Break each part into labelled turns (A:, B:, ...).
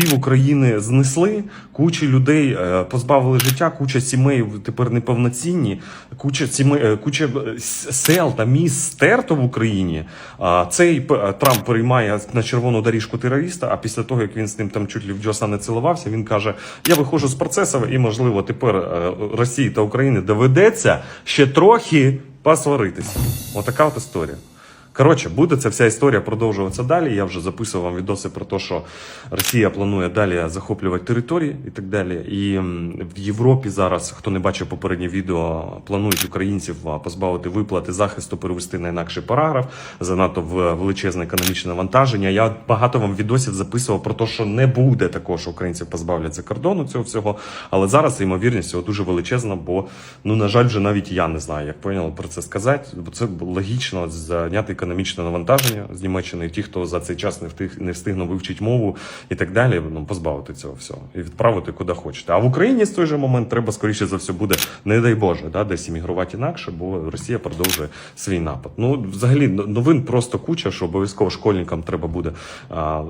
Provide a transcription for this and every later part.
A: пів України знесли, куча людей е, позбавили життя, куча сімей тепер неповноцінні, куча сімей, е, куча е, сел та міст стерто в Україні. Цей Трамп переймає на червону доріжку терориста. А після того, як він з ним там чуть ли в Джоса не цілувався, він каже: Я виходжу з процесу, і можливо тепер Росії та Україні доведеться ще трохи посваритися. Отака от історія. Коротше, буде ця вся історія продовжуватися далі. Я вже записував вам відоси про те, що Росія планує далі захоплювати території і так далі. І в Європі зараз, хто не бачив попереднє відео, планують українців позбавити виплати захисту, перевести на інакший параграф, занадто в величезне економічне навантаження. Я багато вам відосів записував про те, що не буде такого, що українців позбавляться кордону цього всього. Але зараз ймовірність цього дуже величезна, бо ну на жаль, вже навіть я не знаю, як поняли про це сказати. Бо це логічно зняти економічне навантаження з Німеччини. Ті, хто за цей час не встиг не встигнув вивчити мову і так далі, ну позбавити цього всього і відправити куди хочете. А в Україні з той же момент треба скоріше за все буде, не дай Боже, да, десь іммігрувати інакше, бо Росія продовжує свій напад. Ну взагалі новин просто куча, що обов'язково школьникам треба буде а, а,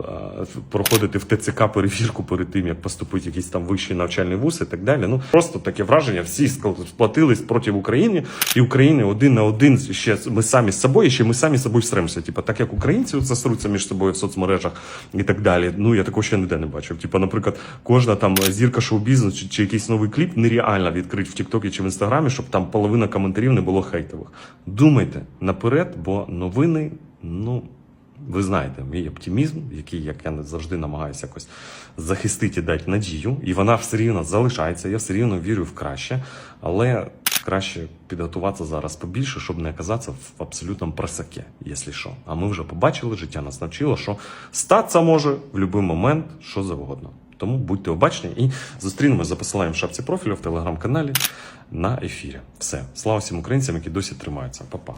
A: проходити в ТЦК перевірку перед тим, як поступити в якийсь там вищий навчальний вуз і так далі. Ну просто таке враження, всі сплатились проти України, і України один на один ще ми самі з собою, ще ми самі з собою всремося. Типа, так як українці засруться між собою в соцмережах і так далі. Ну я такого ще ніде не бачив. Типа, наприклад, кожна там зірка шоу-бізнесу чи, чи якийсь новий кліп нереально відкрити в Тіктокі чи в Інстаграмі, щоб там половина коментарів не було хейтових. Думайте наперед, бо новини, ну. Ви знаєте, мій оптимізм, який, як я завжди намагаюся якось захистити дати надію, і вона все рівно залишається. Я все рівно вірю в краще, але краще підготуватися зараз побільше, щоб не оказатися в абсолютному просаке, якщо що. А ми вже побачили, життя нас навчило, що статися може в будь-який момент, що завгодно. Тому будьте обачні і зустрінемось за посиланням в шапці профілю в телеграм-каналі на ефірі. Все, слава всім українцям, які досі тримаються. Па-па.